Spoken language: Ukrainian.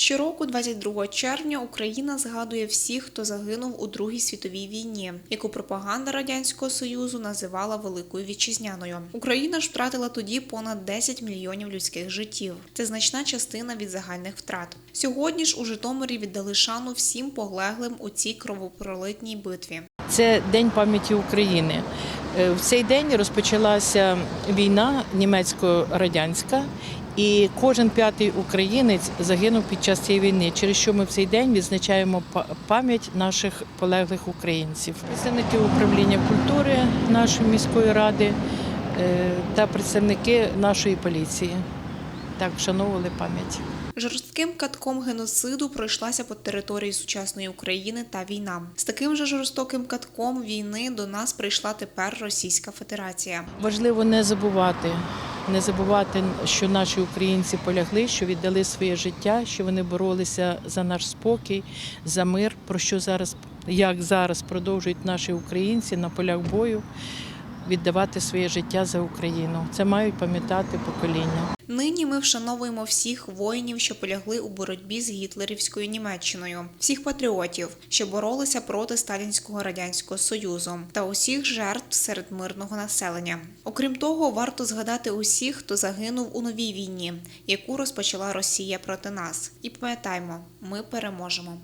Щороку, 22 червня, Україна згадує всіх, хто загинув у Другій світовій війні, яку пропаганда радянського союзу називала Великою вітчизняною. Україна ж втратила тоді понад 10 мільйонів людських життів. Це значна частина від загальних втрат. Сьогодні ж у Житомирі віддали шану всім полеглим у цій кровопролитній битві. Це День пам'яті України. Е, В цей день розпочалася війна німецько-радянська, і кожен п'ятий українець загинув під час цієї війни, через що ми в цей день відзначаємо пам'ять наших полеглих українців. Представники управління культури нашої міської ради е, та представники нашої поліції так вшановували пам'ять. Жорстким катком геноциду пройшлася по території сучасної України та війна. З таким же жорстоким катком війни до нас прийшла тепер Російська Федерація. Важливо не забувати, не забувати, що наші українці полягли, що віддали своє життя, що вони боролися за наш спокій, за мир. Про що зараз, як зараз продовжують наші українці на полях бою віддавати своє життя за Україну. Це мають пам'ятати покоління. Нині ми вшановуємо всіх воїнів, що полягли у боротьбі з гітлерівською Німеччиною, всіх патріотів, що боролися проти сталінського радянського союзу, та усіх жертв серед мирного населення. Окрім того, варто згадати усіх, хто загинув у новій війні, яку розпочала Росія проти нас. І пам'ятаймо, ми переможемо.